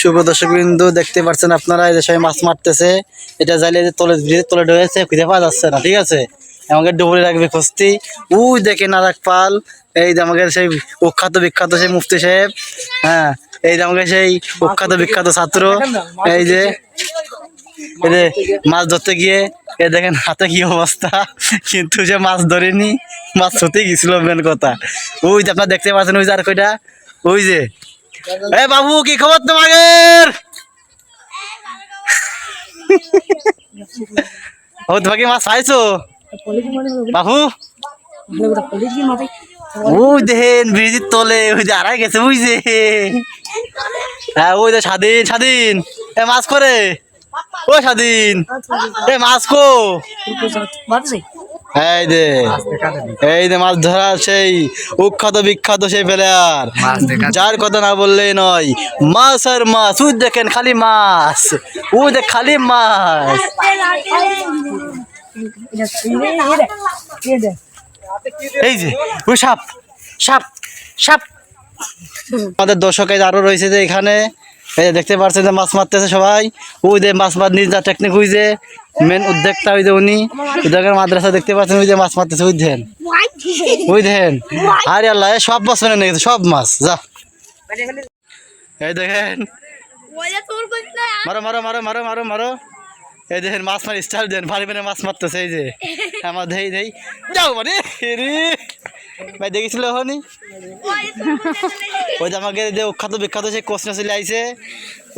শুভ দর্শক বিন্দু দেখতে পাচ্ছেন আপনারা যে সবাই মাছ মারতেছে। এটা যাইলে যে তলে তলে ঢুকেছে খুঁজে পাওয়া যাচ্ছে না, ঠিক আছে? আমাকে ডুবুরে রাখবে খুঁজতি উই দেখে নারাক পাল। এই যে আমাকে সেই বিখ্যাত বিখ্যাত সেই মুফতি সাহেব। হ্যাঁ এই যে আমাকে সেই বিখ্যাত বিখ্যাত ছাত্র। এই যে এই যে মাছ ধরতে গিয়ে এ দেখেন হাতে কি অবস্থা। কিন্তু সে মাছ ধরেনি। মাছ ছুতে গেছিল মেন কথা। ওই যে আপনার দেখতে পাচ্ছেন, ওই যে আর কইটা ওই যে এ বাবু, কি খবর তোমাদের? ও, তোমাকে মাছ বাবু? ওই দেখেন তলে, ওই যে আড়াই গেছে ওই যে হ্যাঁ ওই যে স্বাধীন স্বাধীন। এ, মাছ করে? ও, স্বাধীন। এ, মাছ কো? এই যে এই যে মাছ ধরা সেই উখ্যাত বিখ্যাত সেই প্লেয়ার যার কথা না বললেই নয় মাছ আর মাছ ওই দেখেন খালি মাছ ওই দেখ খালি মাছ। এই যে ওই সাপ সাপ সাপ। আমাদের দর্শক আরও রয়েছে যে এখানে। এই দেখতে পাচ্ছেন যে মাছ মারতেছে সবাই। ওই যে মাছ মার নিজা টেকনিক ওই যে মেন উদ্যোক্তা ওই যে উনি। উদ্যোগের মাদ্রাসা দেখতে পাচ্ছেন, ওই যে মাছ মারতেছে, ওই দেন ওই দেন আরে আল্লাহ সব মাছ মেনে নিয়ে সব মাছ, যা। এই দেখেন। মারো মারো মারো মারো মারো মারো। এই দেখেন, মাছ মারি স্টাইল দেন, ভারী মেনে মাছ মারতেছে, এই যে। আমার দেই দেই। যাও মানে ভাই, দেখেছিল হনি? ওই যে আমাকে যে বিখ্যাত বিখ্যাত সেই কোচ চলে আইছে,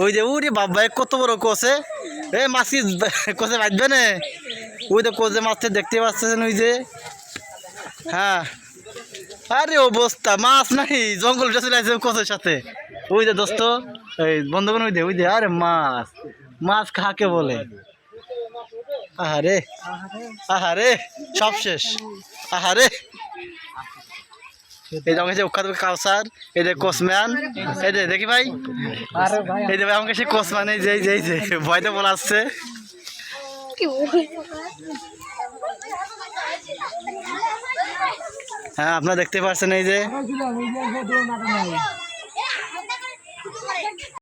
ওই যে উরে বাবা কত বড় কোচে, এ? মাছ কি কোচে বাঁধবে না? ওই তো কোচে মাছটা দেখতে পাচ্ছেন ওই যে? হ্যাঁ। আরে অবস্থা, মাছ নাই জঙ্গলটা চলে আসছে কোচের সাথে। ওই যে দোস্ত, এই বন্ধুগণ, ওই দে ওই দে আরে মাছ মাছ কাকে বলে? আহারে আহারে সব শেষ আহারে। এই যে আমাকে সে উৎখাত কাউসার এই যে কোসম্যান এই যে, দেখি ভাই? এই যে ভাই, আমাকে সে কোসম্যান এই যে এই যে ভয়তে বলা আসছে। হ্যাঁ আপনারা দেখতে পাচ্ছেন এই যে।